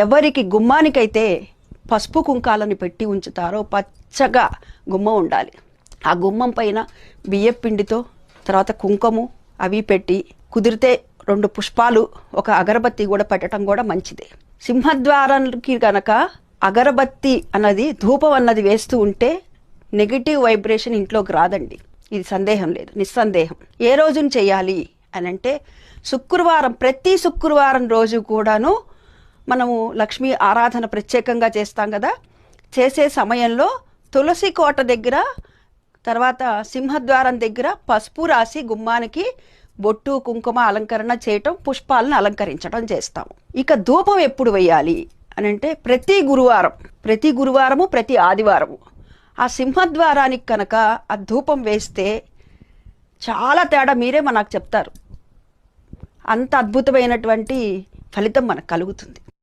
ఎవరికి గుమ్మానికైతే పసుపు కుంకాలని పెట్టి ఉంచుతారో పచ్చగా గుమ్మం ఉండాలి. ఆ గుమ్మం పైన బియ్యం పిండితో తర్వాత కుంకుము అవి పెట్టి కుదిరితే రెండు పుష్పాలు ఒక అగరబత్తి కూడా పెట్టడం కూడా మంచిది. సింహద్వారానికి గనక అగరబత్తి అన్నది ధూపం అన్నది వేస్తూ ఉంటే నెగిటివ్ వైబ్రేషన్ ఇంట్లోకి రాదండి. ఇది సందేహం లేదు నిస్సందేహం. ఏ రోజున చేయాలి అని అంటే శుక్రవారం ప్రతి శుక్రవారం రోజు కూడాను మనము లక్ష్మీ ఆరాధన ప్రత్యేకంగా చేస్తాం కదా. చేసే సమయంలో తులసి కోట దగ్గర తర్వాత సింహద్వారం దగ్గర పసుపు రాసి గుమ్మానికి బొట్టు కుంకుమ అలంకరణ చేయటం పుష్పాలను అలంకరించడం చేస్తాము ఇక ధూపం ఎప్పుడు వేయాలి అని అంటే ప్రతి గురువారం ప్రతి గురువారము ప్రతి ఆదివారము. ఆ సింహద్వారానికి కనుక ఆ ధూపం వేస్తే చాలా తేడా మీరే మనకు చెప్తారు. అంత అద్భుతమైనటువంటి ఫలితం మనకు కలుగుతుంది.